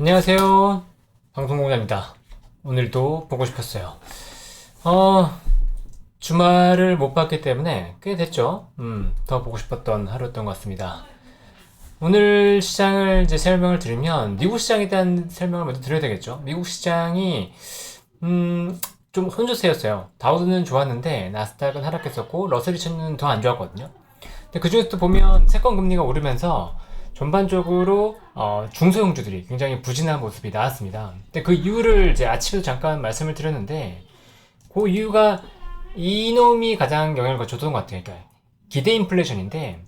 안녕하세요. 방송공장입니다. 오늘도 보고 싶었어요. 어, 주말을 못 봤기 때문에 꽤 됐죠. 음, 더 보고 싶었던 하루였던 것 같습니다. 오늘 시장을 이제 설명을 드리면 미국 시장에 대한 설명을 먼저 드려야 되겠죠. 미국 시장이 음, 좀 혼조세였어요. 다우는 좋았는데 나스닥은 하락했었고 러셀 2000은 더 안 좋았거든요. 근데 그 중에서도 보면 채권 금리가 오르면서 전반적으로 어, 중소형주들이 굉장히 부진한 모습이 나왔습니다. 근데 그 이유를 이제 아침에도 잠깐 말씀을 드렸는데 그 이유가 이놈이 가장 영향을 줬던 것 같아요. 그러니까 기대 인플레이션인데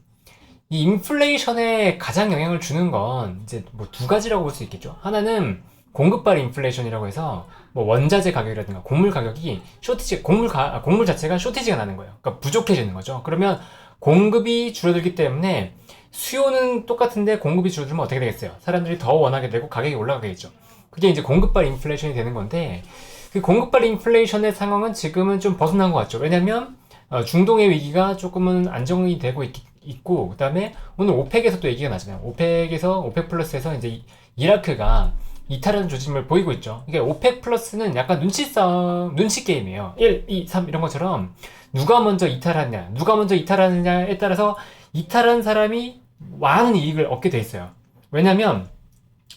이 인플레이션에 가장 영향을 주는 건 이제 뭐 두 가지라고 볼 수 있겠죠. 하나는 공급발 인플레이션이라고 해서 뭐 원자재 가격이라든가 곡물 가격이 쇼티지 곡물 가, 아, 곡물 자체가 쇼티지가 나는 거예요. 그러니까 부족해지는 거죠. 그러면 공급이 줄어들기 때문에 수요는 똑같은데 공급이 줄어들면 어떻게 되겠어요? 사람들이 더 원하게 되고 가격이 올라가겠죠. 그게 이제 공급발 인플레이션이 되는 건데 그 공급발 인플레이션의 상황은 지금은 좀 벗어난 것 같죠. 왜냐하면 어, 중동의 위기가 조금은 안정이 되고 있, 고 그다음에 오늘 오펙에서 또 얘기가 나잖아요. 오펙에서 오펙 플러스에서 이제 이라크가 이탈하는 조짐을 보이고 있죠. 이게 오펙 플러스는 약간 눈치 싸움, 눈치 게임이에요. 1, 2, 3 이런 것처럼 누가 먼저 이탈하느냐, 누가 먼저 이탈하느냐에 따라서 이탈한 사람이 많은 이익을 얻게 돼 있어요. 왜냐면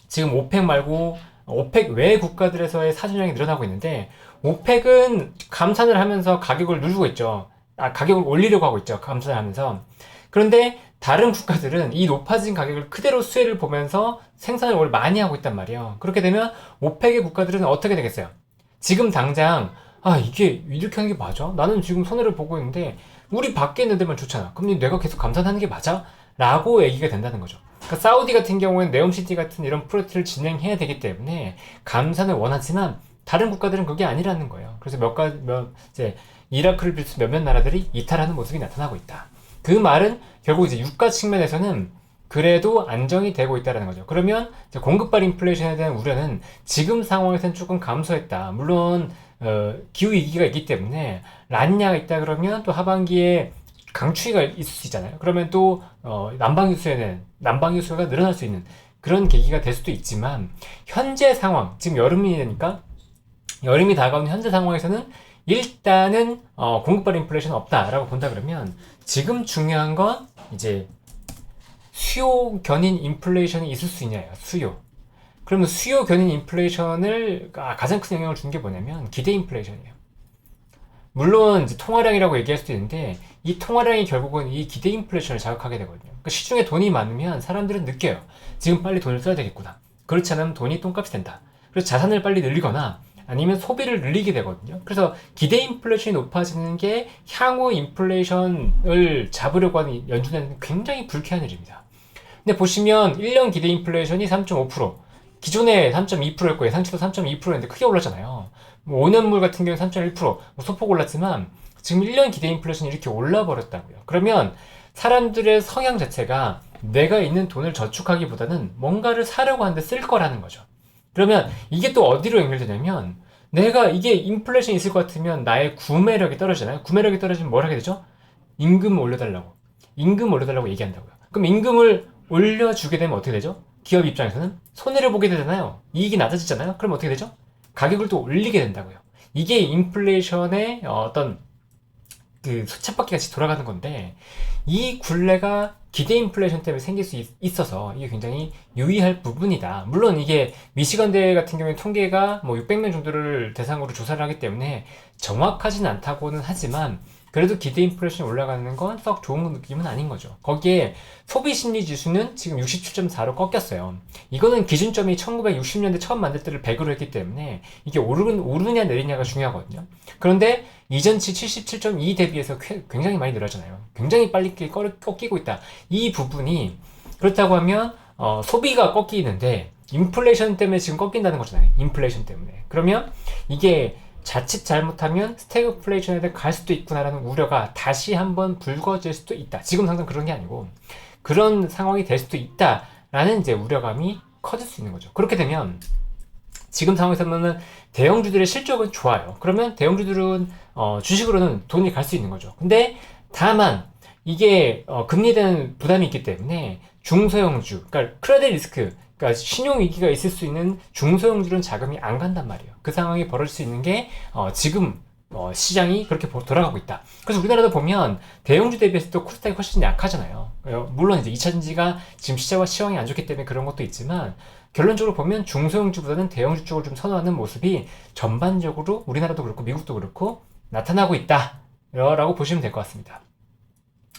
지금 오펙 말고 오펙 외 국가들에서의 사준량이 늘어나고 있는데 오펙은 감산을 하면서 가격을 누르고 있죠. 아, 가격을 올리려고 하고 있죠. 감산을 하면서. 그런데 다른 국가들은 이 높아진 가격을 그대로 수혜를 보면서 생산을 오늘 많이 하고 있단 말이에요. 그렇게 되면 오펙의 국가들은 어떻게 되겠어요? 지금 당장 아 이게 이렇게 하는 게 맞아? 나는 지금 손해를 보고 있는데 우리 밖에 있는 데만 좋잖아. 그럼 내가 계속 감산하는 게 맞아? 라고 얘기가 된다는 거죠. 그러니까 사우디 같은 경우에는 네옴시티 같은 이런 프로젝트를 진행해야 되기 때문에 감산을 원하지만 다른 국가들은 그게 아니라는 거예요. 그래서 몇 가지, 몇, 이제 이라크를 비롯해 몇몇 나라들이 이탈하는 모습이 나타나고 있다. 그 말은 결국 이제 유가 측면에서는 그래도 안정이 되고 있다는 거죠. 그러면 공급발 인플레이션에 대한 우려는 지금 상황에서는 조금 감소했다. 물론 어, 기후 위기가 있기 때문에 란냐가 있다 그러면 또 하반기에 강추위가 있을 수 있잖아요. 그러면 또 어, 난방유 수에는 난방유 수가 늘어날 수 있는 그런 계기가 될 수도 있지만 현재 상황 지금 여름이니까 여름이 다가오는 현재 상황에서는 일단은 어, 공급발 인플레이션 없다라고 본다 그러면 지금 중요한 건 이제 수요 견인 인플레이션이 있을 수 있냐예요. 수요. 그러면 수요 견인 인플레이션을 아, 가장 큰 영향을 주는 게 뭐냐면 기대 인플레이션이에요. 물론 이제 통화량이라고 얘기할 수도 있는데 이 통화량이 결국은 이 기대 인플레이션을 자극하게 되거든요. 그러니까 시중에 돈이 많으면 사람들은 느껴요. 지금 빨리 돈을 써야 되겠구나. 그렇지 않으면 돈이 똥값이 된다. 그래서 자산을 빨리 늘리거나 아니면 소비를 늘리게 되거든요. 그래서 기대 인플레이션이 높아지는 게 향후 인플레이션을 잡으려고 하는 연준에는 굉장히 불쾌한 일입니다. 근데 보시면 1년 기대 인플레이션이 3.5%, 기존에 3.2%였고 예상치도 3.2%였는데 크게 올랐잖아요. 뭐 5년물 같은 경우는 3.1%, 뭐 소폭 올랐지만 지금 1년 기대 인플레이션이 이렇게 올라 버렸다고요. 그러면 사람들의 성향 자체가 내가 있는 돈을 저축하기보다는 뭔가를 사려고 하는데 쓸 거라는 거죠. 그러면 이게 또 어디로 연결되냐면 내가 이게 인플레이션이 있을 것 같으면 나의 구매력이 떨어지잖아요. 구매력이 떨어지면 뭘 하게 되죠? 임금 올려달라고. 임금 올려달라고 얘기한다고요. 그럼 임금을 올려주게 되면 어떻게 되죠? 기업 입장에서는 손해를 보게 되잖아요. 이익이 낮아지잖아요. 그럼 어떻게 되죠? 가격을 또 올리게 된다고요. 이게 인플레이션의 어떤 그 쳇바퀴 같이 돌아가는 건데 이 굴레가 기대 인플레이션 때문에 생길 수 있, 어서 이게 굉장히 유의할 부분이다. 물론 이게 미시건대 같은 경우에 통계가 뭐 600명 정도를 대상으로 조사를 하기 때문에 정확하진 않다고는 하지만 그래도 기대 인플레이션이 올라가는 건 썩 좋은 느낌은 아닌 거죠. 거기에 소비 심리 지수는 지금 67.4로 꺾였어요. 이거는 기준점이 1960년대 처음 만들 때를 100으로 했기 때문에 이게 오르는, 오르느냐 내리냐가 중요하거든요. 그런데 이전치 77.2 대비해서 굉장히 많이 늘어잖아요. 굉장히 빨리 꺾이고 있다. 이 부분이 그렇다고 하면 어, 소비가 꺾이는데 인플레이션 때문에 지금 꺾인다는 거잖아요. 인플레이션 때문에. 그러면 이게 자칫 잘못하면 스태그플레이션에 갈 수도 있구나라는 우려가 다시 한번 불거질 수도 있다. 지금 당장 그런 게 아니고 그런 상황이 될 수도 있다라는 이제 우려감이 커질 수 있는 거죠. 그렇게 되면 지금 상황에서는 대형주들의 실적은 좋아요. 그러면 대형주들은 어, 주식으로는 돈이 갈 수 있는 거죠. 근데 다만 이게 어, 금리에 대한 부담이 있기 때문에 중소형주, 그러니까 크레딧 리스크, 그러니까 신용 위기가 있을 수 있는 중소형주는 자금이 안 간단 말이에요. 그 상황이 벌어질 수 있는 게 어, 지금 어, 시장이 그렇게 보- 돌아가고 있다. 그래서 우리나라도 보면 대형주 대비해서도 코스닥이 훨씬 약하잖아요. 어, 물론 이제 2차전지가 지금 시장과 시황이 안 좋기 때문에 그런 것도 있지만 결론적으로 보면 중소형주보다는 대형주 쪽을 좀 선호하는 모습이 전반적으로 우리나라도 그렇고 미국도 그렇고 나타나고 있다. 라고 보시면 될 것 같습니다.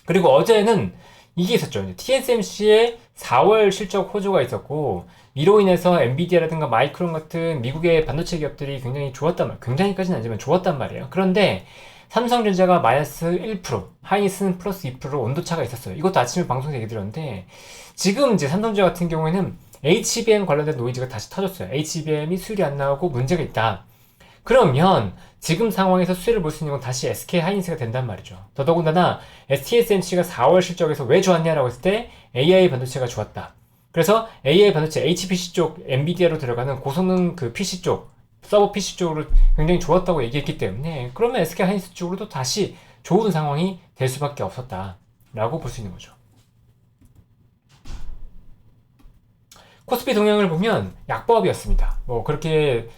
그리고 어제는 이게 있었죠. TSMC의 4월 실적 호조가 있었고 이로 인해서 엔비디아라든가 마이크론 같은 미국의 반도체 기업들이 굉장히 좋았단 말, 굉장히까지는 아니지만 좋았단 말이에요. 그런데 삼성전자가 마이너스 1%, 하이닉스는 플러스 2% 온도차가 있었어요. 이것도 아침에 방송에서 얘기 드렸는데 지금 이제 삼성전자 같은 경우에는 HBM 관련된 노이즈가 다시 터졌어요. HBM이 수율이 안 나오고 문제가 있다. 그러면 지금 상황에서 수혜를 볼 수 있는 건 다시 SK 하이닉스가 된단 말이죠. 더더군다나 TSMC가 4월 실적에서 왜 좋았냐라고 했을 때 AI 반도체가 좋았다. 그래서 AI 반도체 HPC 쪽 엔비디아로 들어가는 고성능 그 PC 쪽 서버 PC 쪽으로 굉장히 좋았다고 얘기했기 때문에 그러면 SK 하이닉스 쪽으로도 다시 좋은 상황이 될 수밖에 없었다라고 볼 수 있는 거죠. 코스피 동향을 보면 약보합이었습니다. 뭐 그렇게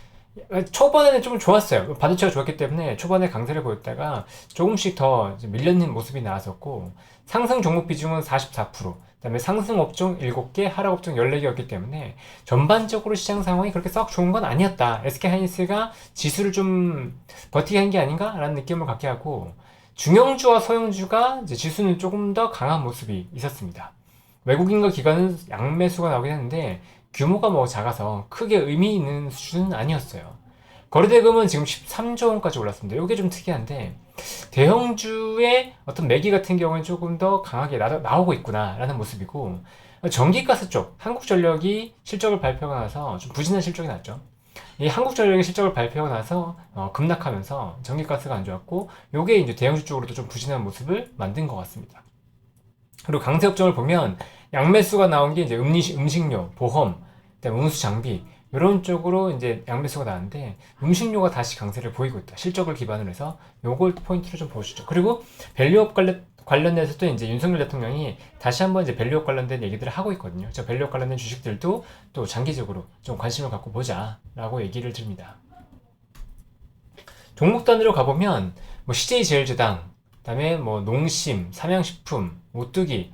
초반에는 좀 좋았어요. 반도체가 좋았기 때문에 초반에 강세를 보였다가 조금씩 더 밀려있는 모습이 나왔었고 상승 종목 비중은 44%, 그다음에 상승 업종 7개, 하락 업종 14개였기 때문에 전반적으로 시장 상황이 그렇게 썩 좋은 건 아니었다. SK 하이닉스가 지수를 좀 버티게 한 게 아닌가라는 느낌을 갖게 하고 중형주와 소형주가 지수는 조금 더 강한 모습이 있었습니다. 외국인과 기관은 양매수가 나오긴 했는데 규모가 뭐 작아서 크게 의미 있는 수준은 아니었어요. 거래대금은 지금 13조 원까지 올랐습니다. 이게 좀 특이한데 대형주의 어떤 매기 같은 경우는 조금 더 강하게 나, 오고 있구나라는 모습이고 전기가스 쪽 한국전력이 실적을 발표하고 나서 좀 부진한 실적이 났죠. 이 한국전력의 실적을 발표하고 나서 어, 급락하면서 전기가스가 안 좋았고 이게 이제 대형주 쪽으로도 좀 부진한 모습을 만든 것 같습니다. 그리고 강세 업종을 보면 양매수가 나온 게 이제 음식, 음식료, 보험, 운수 장비 이런 쪽으로 이제 양매수가 나왔는데 음식료가 다시 강세를 보이고 있다. 실적을 기반으로 해서 요걸 포인트로 좀 보시죠. 그리고 밸류업 관련 관련돼서도 이제 윤석열 대통령이 다시 한번 이제 밸류업 관련된 얘기들을 하고 있거든요. 저 밸류업 관련된 주식들도 또 장기적으로 좀 관심을 갖고 보자라고 얘기를 드립니다. 종목 단위로 가보면 뭐 CJ 제일제당, 그다음에 뭐 농심, 삼양식품, 오뚜기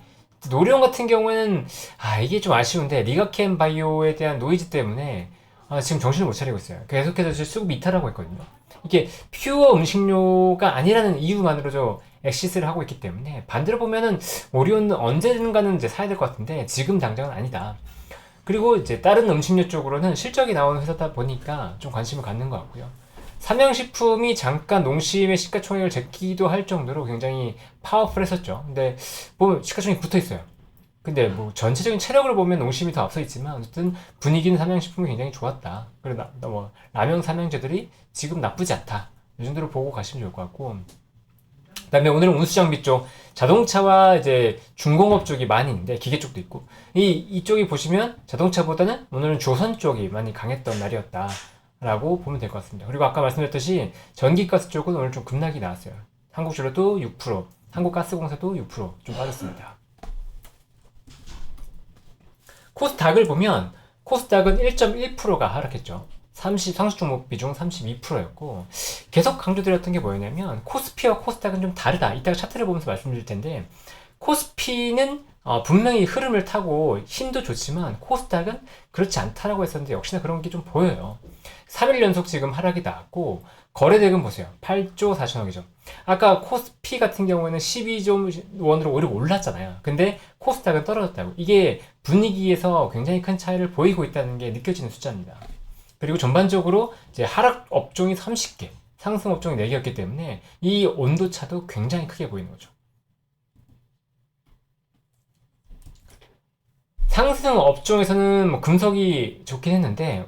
노령 같은 경우에는 아 이게 좀 아쉬운데 리가켄 바이오에 대한 노이즈 때문에 아, 지금 정신을 못 차리고 있어요. 계속해서 수급 이탈하고 있거든요. 이게 퓨어 음식료가 아니라는 이유만으로도 엑시스를 하고 있기 때문에 반대로 보면은 오리온은 언제든가는 이제 사야 될 것 같은데 지금 당장은 아니다. 그리고 이제 다른 음식료 쪽으로는 실적이 나오는 회사다 보니까 좀 관심을 갖는 것 같고요. 삼양식품이 잠깐 농심의 시가총액을 제끼기도 할 정도로 굉장히 파워풀했었죠. 근데 보면 시가총액이 붙어 있어요. 근데 뭐 전체적인 체력을 보면 농심이 더 앞서 있지만 어쨌든 분위기는 삼양식품이 굉장히 좋았다. 그리고 나, 뭐 라면 삼양제들이 지금 나쁘지 않다. 이 정도로 보고 가시면 좋을 것 같고. 그다음에 오늘은 운수장비 쪽 자동차와 이제 중공업 쪽이 많이 있는데 기계 쪽도 있고 이 이쪽이 보시면 자동차보다는 오늘은 조선 쪽이 많이 강했던 날이었다. 라고 보면 될 것 같습니다. 그리고 아까 말씀드렸듯이 전기가스 쪽은 오늘 좀 급락이 나왔어요. 한국전력도 6%, 한국가스공사도 6%좀 빠졌습니다. 코스닥을 보면 코스닥은 1.1%가 하락했죠. 30, 상수 종목 비중 32%였고 계속 강조드렸던 게 뭐였냐면 코스피와 코스닥은 좀 다르다. 이따가 차트를 보면서 말씀드릴 텐데 코스피는 어, 분명히 흐름을 타고 힘도 좋지만 코스닥은 그렇지 않다라고 했었는데 역시나 그런 게 좀 보여요. 3일 연속 지금 하락이 나왔고 거래대금 보세요. 8조 4천억이죠. 아까 코스피 같은 경우에는 12조 원으로 오히려 올랐잖아요. 근데 코스닥은 떨어졌다고. 이게 분위기에서 굉장히 큰 차이를 보이고 있다는 게 느껴지는 숫자입니다. 그리고 전반적으로 이제 하락 업종이 30개, 상승 업종이 4개였기 때문에 이 온도 차도 굉장히 크게 보이는 거죠. 상승 업종에서는 뭐 금속이 좋긴 했는데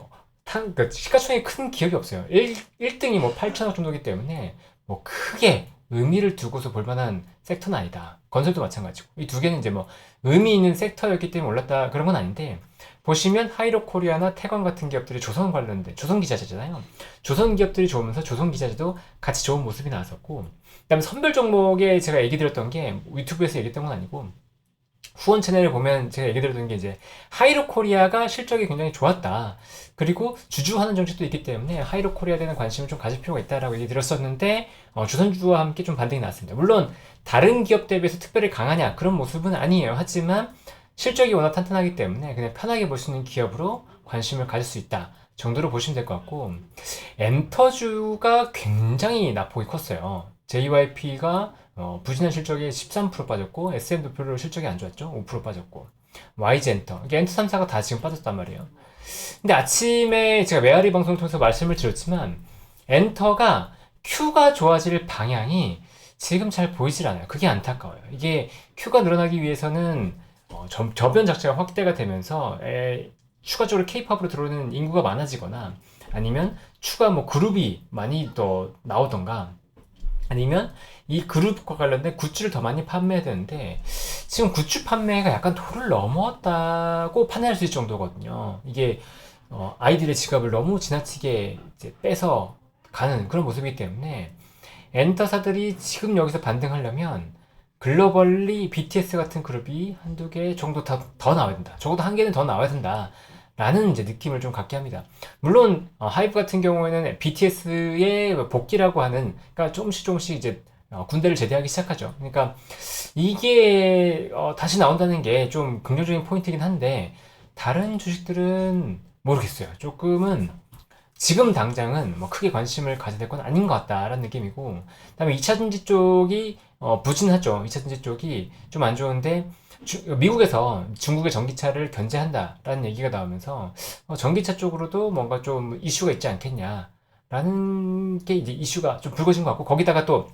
탄, 그 시가총액이 큰 기업이 없어요. 1, 1등이 뭐 8천억 정도기 때문에 뭐 크게 의미를 두고서 볼 만한 섹터는 아니다. 건설도 마찬가지고. 이 두 개는 이제 뭐 의미 있는 섹터였기 때문에 올랐다 그런 건 아닌데 보시면 하이로 코리아나 태광 같은 기업들이 조선 관련된 조선 기자재잖아요. 조선 기업들이 좋으면서 조선 기자재도 같이 좋은 모습이 나왔었고 그다음에 선별 종목에 제가 얘기 드렸던 게 유튜브에서 얘기했던 건 아니고 후원 채널을 보면 제가 얘기 드렸던 게 이제 하이로 코리아가 실적이 굉장히 좋았다. 그리고 주주하는 정책도 있기 때문에 하이로 코리아에 대한 관심을 좀 가질 필요가 있다라고 얘기 드렸었는데 어, 주선주와 함께 좀 반등이 나왔습니다. 물론 다른 기업 대비해서 특별히 강하냐 그런 모습은 아니에요. 하지만 실적이 워낙 탄탄하기 때문에 그냥 편하게 볼 수 있는 기업으로 관심을 가질 수 있다 정도로 보시면 될 것 같고 엔터주가 굉장히 낙폭이 컸어요. JYP가 어, 부진한 실적이 13% 빠졌고 SM도표로 실적이 안 좋았죠. 5% 빠졌고 YG엔터 이게 엔터 3사가 다 지금 빠졌단 말이에요. 근데 아침에 제가 메아리 방송을 통해서 말씀을 드렸지만 엔터가 Q가 좋아질 방향이 지금 잘 보이질 않아요. 그게 안타까워요. 이게 Q가 늘어나기 위해서는 어, 저, 저변 자체가 확대가 되면서 에, 추가적으로 K-팝으로 들어오는 인구가 많아지거나 아니면 추가 뭐 그룹이 많이 더 나오던가 아니면 이 그룹과 관련된 굿즈를 더 많이 판매해야 되는데 지금 굿즈 판매가 약간 도를 넘었다고 판단할 수 있을 정도거든요. 이게 어, 아이들의 지갑을 너무 지나치게 이제 빼서 가는 그런 모습이기 때문에 엔터사들이 지금 여기서 반등하려면 글로벌리 BTS 같은 그룹이 한두 개 정도 더, 더 나와야 된다. 적어도 한 개는 더 나와야 된다. 라는 이제 느낌을 좀 갖게 합니다. 물론 어, 하이브 같은 경우에는 BTS의 복귀라고 하는 그러니까 조금씩 조금씩 이제 어, 군대를 제대하기 시작하죠. 그러니까 이게 어, 다시 나온다는 게 좀 긍정적인 포인트긴 한데 다른 주식들은 모르겠어요. 조금은 지금 당장은 뭐 크게 관심을 가져야 될 건 아닌 것 같다라는 느낌이고 그다음에 2차전지 쪽이 어, 부진하죠. 2차전지 쪽이 좀 안 좋은데 주, 미국에서 중국의 전기차를 견제한다라는 얘기가 나오면서 어, 전기차 쪽으로도 뭔가 좀 이슈가 있지 않겠냐라는 게 이제 이슈가 좀 불거진 것 같고 거기다가 또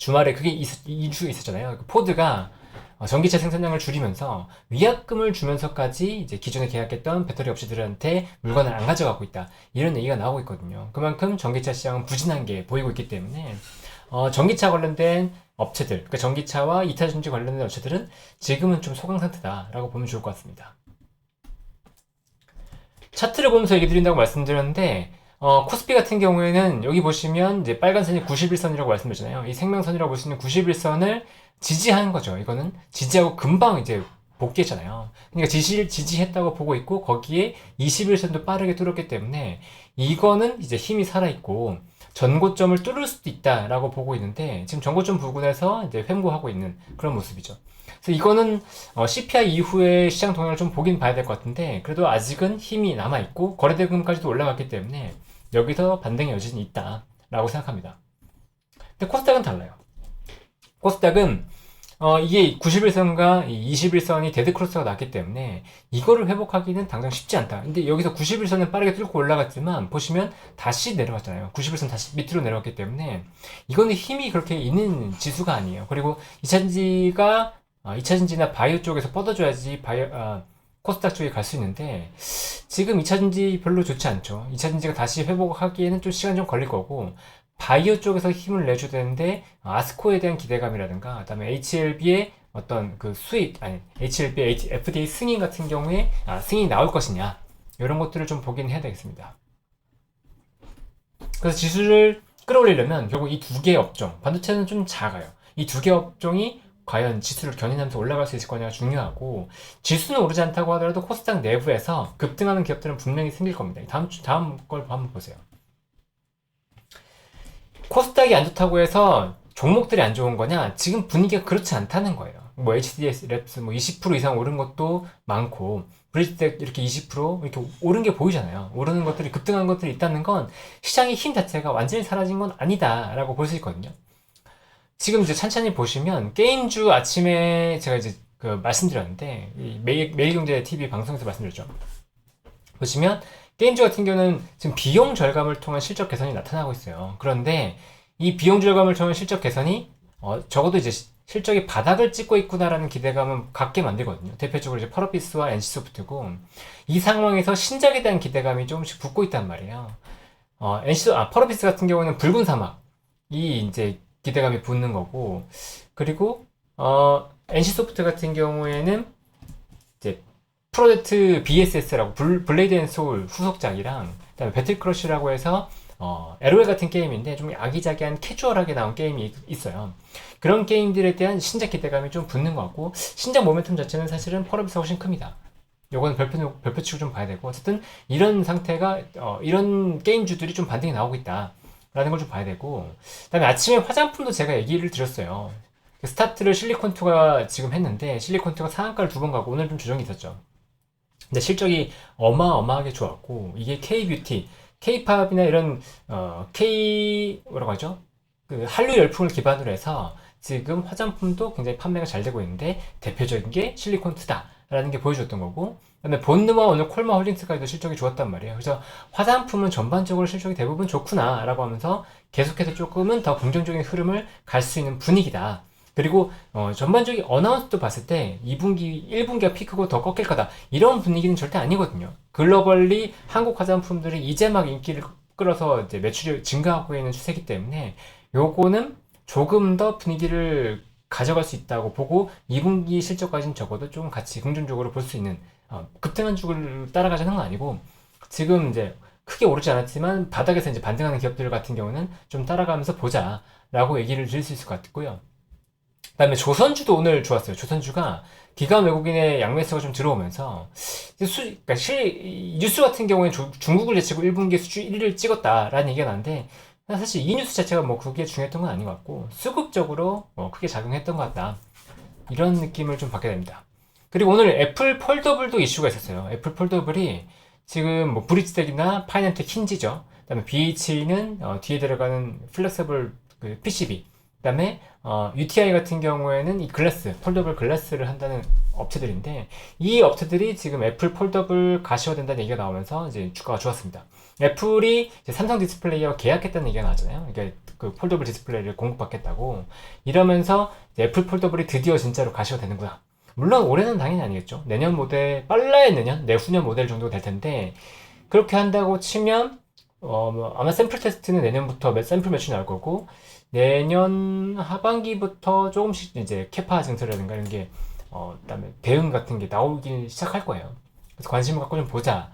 주말에 그게 있, 이슈가 있었잖아요. 그 포드가 어, 전기차 생산량을 줄이면서 위약금을 주면서까지 이제 기존에 계약했던 배터리 업체들한테 물건을 안 가져가고 있다. 이런 얘기가 나오고 있거든요. 그만큼 전기차 시장은 부진한 게 보이고 있기 때문에 어, 전기차 관련된 업체들, 그러니까 전기차와 이타전지 관련된 업체들은 지금은 좀 소강 상태다라고 보면 좋을 것 같습니다. 차트를 보면서 얘기 드린다고 말씀드렸는데 어, 코스피 같은 경우에는 여기 보시면 이제 빨간 선이 91선이라고 말씀드렸잖아요. 이 생명선이라고 볼수 있는 91선을 지지하는 거죠. 이거는 지지하고 금방 이제 복귀했잖아요. 그러니까 지지, 지지했다고 보고 있고 거기에 21선도 빠르게 뚫었기 때문에 이거는 이제 힘이 살아있고 전고점을 뚫을 수도 있다라고 보고 있는데 지금 전고점 부근에서 이제 횡보하고 있는 그런 모습이죠. 그래서 이거는 어, CPI 이후에 시장 동향을 좀 보긴 봐야 될 것 같은데 그래도 아직은 힘이 남아 있고 거래대금까지도 올라갔기 때문에 여기서 반등의 여진이 있다 라고 생각합니다. 근데 코스닥은 달라요. 코스닥은 어, 이게 91선과 21선이 데드크로스가 났기 때문에 이거를 회복하기는 당장 쉽지 않다. 근데 여기서 91선은 빠르게 뚫고 올라갔지만 보시면 다시 내려왔잖아요. 91선 다시 밑으로 내려왔기 때문에 이거는 힘이 그렇게 있는 지수가 아니에요. 그리고 2차전지가 어, 2차전지나 바이오 쪽에서 뻗어줘야지 바이오, 아, 코스닥 쪽에 갈 수 있는데 지금 2차전지 별로 좋지 않죠. 2차전지가 다시 회복하기에는 좀 시간 좀 걸릴 거고 바이오 쪽에서 힘을 내줘야 되는데 아스코에 대한 기대감이라든가 그다음에 HLB의 어떤 그 수익 아니 HLB FDA 승인 같은 경우에 아, 승인이 나올 것이냐 이런 것들을 좀 보긴 해야 되겠습니다. 그래서 지수를 끌어올리려면 결국 이 두 개의 업종 반도체는 좀 작아요. 이 두개 업종이 과연 지수를 견인하면서 올라갈 수 있을 거냐가 중요하고 지수는 오르지 않다고 하더라도 코스닥 내부에서 급등하는 기업들은 분명히 생길 겁니다. 다음 주 다음 걸 한번 보세요. 코스닥이 안 좋다고 해서 종목들이 안 좋은 거냐? 지금 분위기가 그렇지 않다는 거예요. 뭐 HDS 랩스 뭐 20% 이상 오른 것도 많고 브리지텍 이렇게 20% 이렇게 오른 게 보이잖아요. 오르는 것들이 급등한 것들이 있다는 건 시장의 힘 자체가 완전히 사라진 건 아니다라고 볼 수 있거든요. 지금 이제 찬찬히 보시면 게임주 아침에 제가 이제 그 말씀드렸는데 매일 매일경제 TV 방송에서 말씀드렸죠. 보시면 게임즈 같은 경우는 지금 비용 절감을 통한 실적 개선이 나타나고 있어요. 그런데 이 비용 절감을 통한 실적 개선이 어, 적어도 이제 실적이 바닥을 찍고 있구나라는 기대감은 갖게 만들거든요. 대표적으로 이제 펄어피스와 NC소프트고 이 상황에서 신작에 대한 기대감이 조금씩 붙고 있단 말이에요. 어, NC 아 펄어피스 같은 경우는 붉은 사막 이 이제 기대감이 붙는 거고 그리고 어, NC소프트 같은 경우에는 이제 프로젝트 BSS라고 블, 블레이드 앤 소울 후속작이랑 그다음에 배틀 크러쉬라고 해서 어, LOL 같은 게임인데 좀 아기자기한 캐주얼하게 나온 게임이 있어요. 그런 게임들에 대한 신작 기대감이 좀 붙는 것 같고 신작 모멘텀 자체는 사실은 펄업에서 훨씬 큽니다. 요거는 별표, 별표치고 좀 봐야 되고 어쨌든 이런 상태가 어, 이런 게임주들이 좀 반등이 나오고 있다. 라는 걸 좀 봐야 되고 그다음에 아침에 화장품도 제가 얘기를 드렸어요. 스타트를 실리콘2가 지금 했는데 실리콘2가 상한가를 두 번 가고 오늘 좀 조정이 있었죠. 근데 실적이 어마어마하게 좋았고 이게 K-뷰티, K-팝이나 이런 어, K 뭐라고 하죠? 그 한류 열풍을 기반으로 해서 지금 화장품도 굉장히 판매가 잘 되고 있는데 대표적인 게 실리콘2다 라는 게 보여줬던 거고 그다음에 본느와 오늘 콜마 홀딩스까지도 실적이 좋았단 말이에요. 그래서 화장품은 전반적으로 실적이 대부분 좋구나라고 하면서 계속해서 조금은 더 긍정적인 흐름을 갈 수 있는 분위기다. 그리고 어, 전반적인 어나운스도 봤을 때 2분기, 1분기가 피크고 더 꺾일 거다. 이런 분위기는 절대 아니거든요. 글로벌리 한국 화장품들이 이제 막 인기를 끌어서 이제 매출이 증가하고 있는 추세이기 때문에 요거는 조금 더 분위기를 가져갈 수 있다고 보고 2분기 실적까지는 적어도 좀 같이 긍정적으로 볼 수 있는 어, 급등한 주를 따라가자는 건 아니고 지금 이제 크게 오르지 않았지만 바닥에서 이제 반등하는 기업들 같은 경우는 좀 따라가면서 보자라고 얘기를 드릴 수 있을 것 같고요. 그다음에 조선주도 오늘 좋았어요. 조선주가 기관 외국인의 양매수가 좀 들어오면서 수, 그러니까 실, 뉴스 같은 경우에 조, 중국을 제치고 1분기 수주 1위를 찍었다라는 얘기가 나는데 사실 이 뉴스 자체가 뭐 그게 중요했던 건 아닌 것 같고 수급적으로 뭐 크게 작용했던 것 같다. 이런 느낌을 좀 받게 됩니다. 그리고 오늘 애플 폴더블도 이슈가 있었어요. 애플 폴더블이 지금 뭐 브릿지텍이나 파이낸트 킨지죠. 그다음에 BH는 어, 뒤에 들어가는 플렉서블 그 PCB. 그다음에 어, UTI 같은 경우에는 이 글래스, 폴더블 글래스를 한다는 업체들인데 이 업체들이 지금 애플 폴더블 가시화된다는 얘기가 나오면서 이제 주가가 좋았습니다. 애플이 삼성 디스플레이와 계약했다는 얘기가 나왔잖아요. 그러니까 그 폴더블 디스플레이를 공급받겠다고 이러면서 애플 폴더블이 드디어 진짜로 가시화되는구나. 물론 올해는 당연히 아니겠죠. 내년 모델, 빨라야 내년, 내후년 모델 정도 될 텐데, 그렇게 한다고 치면, 어, 뭐 아마 샘플 테스트는 내년부터 샘플 매출 나올 거고, 내년 하반기부터 조금씩 이제 캐파 증설이라든가 이런 게, 어, 그다음에 대응 같은 게 나오기 시작할 거예요. 그래서 관심을 갖고 좀 보자.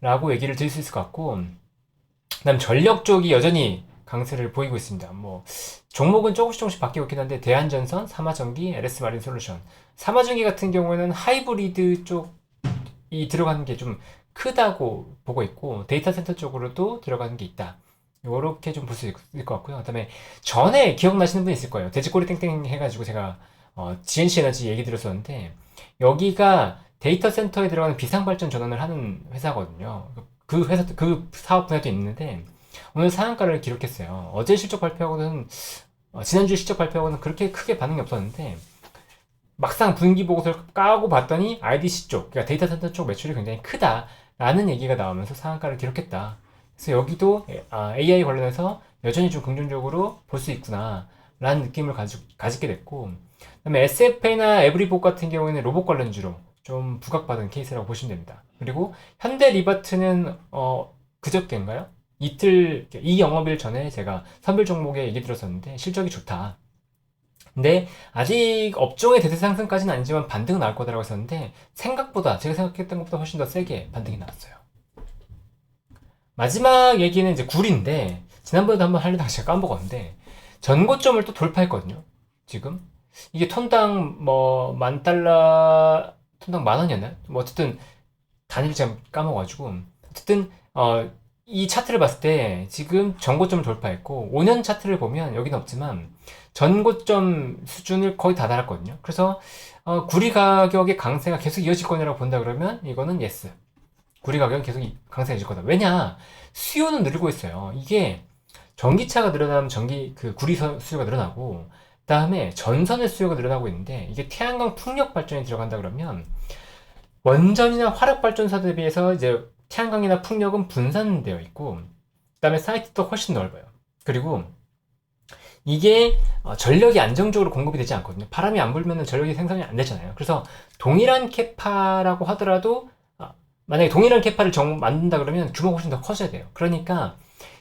라고 얘기를 드릴 수 있을 것 같고, 그 다음 전력 쪽이 여전히 강세를 보이고 있습니다. 뭐 종목은 조금씩 조금씩 바뀌고 있긴 한데 대한전선, 삼화전기, LS마린 솔루션, 삼화전기 같은 경우에는 하이브리드 쪽이 들어가는 게 좀 크다고 보고 있고 데이터 센터 쪽으로도 들어가는 게 있다. 이렇게 좀 볼 수 있을 것 같고요. 그다음에 전에 기억나시는 분 있을 거예요. 돼지꼬리 땡땡 해가지고 제가 어, GNC 에너지 얘기 드렸었는데 여기가 데이터 센터에 들어가는 비상발전 전원을 하는 회사거든요. 그 회사 그 사업 분야도 있는데 오늘 상한가를 기록했어요. 어제 실적 발표하고는 어, 지난주 실적 발표하고는 그렇게 크게 반응이 없었는데 막상 분기 보고서를 까고 봤더니 IDC 쪽, 그러니까 데이터 센터 쪽 매출이 굉장히 크다라는 얘기가 나오면서 상한가를 기록했다. 그래서 여기도 AI 아, 관련해서 여전히 좀 긍정적으로 볼 수 있구나 라는 느낌을 가지, 가지게 됐고 그다음에 SFA나 에브리복 같은 경우에는 로봇 관련주로 좀 부각받은 케이스라고 보시면 됩니다. 그리고 현대 리바트는 어, 그저께인가요? 이틀 이 영업일 전에 제가 선별 종목에 얘기 들었었는데 실적이 좋다. 근데 아직 업종의 대세 상승까지는 아니지만 반등은 나올 거다라고 했었는데 생각보다 제가 생각했던 것보다 훨씬 더 세게 반등이 나왔어요. 마지막 얘기는 이제 굴인데 지난번에도 한번 하려다가 제가 까먹었는데 전고점을 또 돌파했거든요. 지금 이게 톤당 뭐 만 달러 톤당 만 원이었나요? 뭐 어쨌든 단위를 제가 까먹어가지고 어쨌든 어 이 차트를 봤을 때 지금 전고점을 돌파했고 5년 차트를 보면 여기는 없지만 전고점 수준을 거의 다 달았거든요. 그래서 어, 구리 가격의 강세가 계속 이어질 거냐라고 본다 그러면 이거는 예스. 구리 가격은 계속 강세가 이어질 거다. 왜냐? 수요는 늘고 있어요. 이게 전기차가 늘어나면 전기 그 구리 수요가 늘어나고 그 다음에 전선의 수요가 늘어나고 있는데 이게 태양광 풍력 발전이 들어간다 그러면 원전이나 화력 발전소 대비해서 이제 태양광이나 풍력은 분산되어 있고 그다음에 사이트도 훨씬 넓어요. 그리고 이게 어, 전력이 안정적으로 공급이 되지 않거든요. 바람이 안 불면 전력이 생산이 안 되잖아요. 그래서 동일한 캐파라고 하더라도 어, 만약에 동일한 캐파를 정, 만든다 그러면 규모가 훨씬 더 커져야 돼요. 그러니까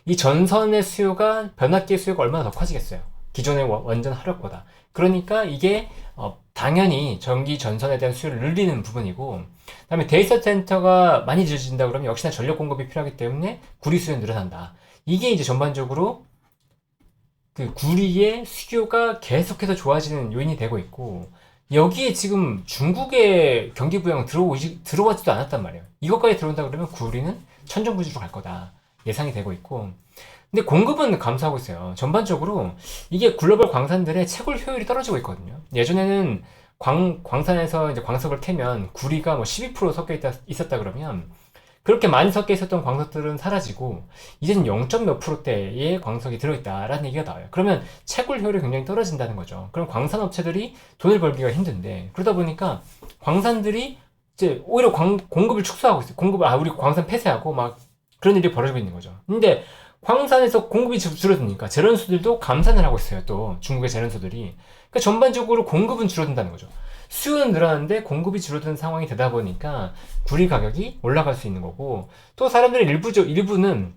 이 전선의 수요가 변압기의 수요가 얼마나 더 커지겠어요. 기존의 원전 화력보다. 그러니까 이게 어, 당연히 전기 전선에 대한 수요를 늘리는 부분이고 그다음에 데이터 센터가 많이 늦어진다 그러면 역시나 전력 공급이 필요하기 때문에 구리 수요 늘어난다. 이게 이제 전반적으로 그 구리의 수요가 계속해서 좋아지는 요인이 되고 있고 여기에 지금 중국의 경기 부양 들어오지 들어와지도 않았단 말이에요. 이것까지 들어온다 그러면 구리는 천정부지로 갈 거다 예상이 되고 있고 근데 공급은 감소하고 있어요. 전반적으로 이게 글로벌 광산들의 채굴 효율이 떨어지고 있거든요. 예전에는 광, 광산에서 이제 광석을 캐면 구리가 뭐 12% 섞여 있다, 있었다 그러면 그렇게 많이 섞여 있었던 광석들은 사라지고 이제는 0. 몇 프로대의 광석이 들어있다라는 얘기가 나와요. 그러면 채굴 효율이 굉장히 떨어진다는 거죠. 그럼 광산 업체들이 돈을 벌기가 힘든데 그러다 보니까 광산들이 이제 오히려 광, 공급을 축소하고 있어요. 공급을 아 우리 광산 폐쇄하고 막 그런 일이 벌어지고 있는 거죠. 근데 광산에서 공급이 줄- 줄어드니까 재련소들도 감산을 하고 있어요. 또 중국의 재련소들이. 그러니까 전반적으로 공급은 줄어든다는 거죠. 수요는 늘어나는데 공급이 줄어드는 상황이 되다 보니까 구리 가격이 올라갈 수 있는 거고 또 사람들의 일부죠 일부는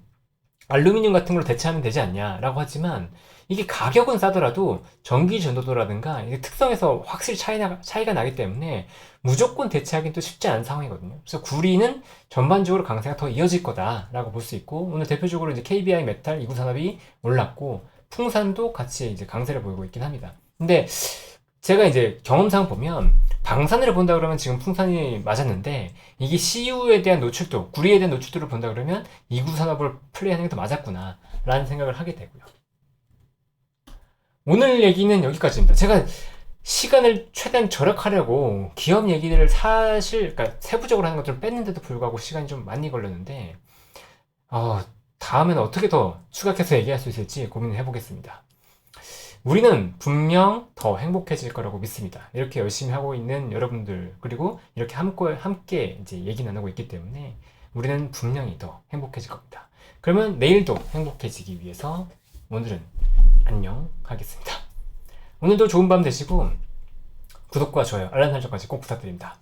알루미늄 같은 걸로 대체하면 되지 않냐라고 하지만 이게 가격은 싸더라도 전기 전도도라든가 특성에서 확실히 차이나, 차이가 나기 때문에 무조건 대체하기는 또 쉽지 않은 상황이거든요. 그래서 구리는 전반적으로 강세가 더 이어질 거다라고 볼 수 있고 오늘 대표적으로 이제 KBI 메탈 이구 산업이 올랐고 풍산도 같이 이제 강세를 보이고 있긴 합니다. 근데 제가 이제 경험상 보면 방산을 본다 그러면 지금 풍산이 맞았는데 이게 CU에 대한 노출도, 구리에 대한 노출도를 본다 그러면 이구 산업을 플레이하는 게 더 맞았구나 라는 생각을 하게 되고요. 오늘 얘기는 여기까지입니다. 제가 시간을 최대한 절약하려고 기업 얘기들을 사실, 그러니까 세부적으로 하는 것들을 뺐는데도 불구하고 시간이 좀 많이 걸렸는데, 어, 다음에는 어떻게 더 추가해서 얘기할 수 있을지 고민을 해보겠습니다. 우리는 분명 더 행복해질 거라고 믿습니다. 이렇게 열심히 하고 있는 여러분들, 그리고 이렇게 함께, 함께 이제 얘기 나누고 있기 때문에 우리는 분명히 더 행복해질 겁니다. 그러면 내일도 행복해지기 위해서 오늘은 안녕 하겠습니다. 오늘도 좋은 밤 되시고 구독과 좋아요, 알람 설정까지 꼭 부탁드립니다.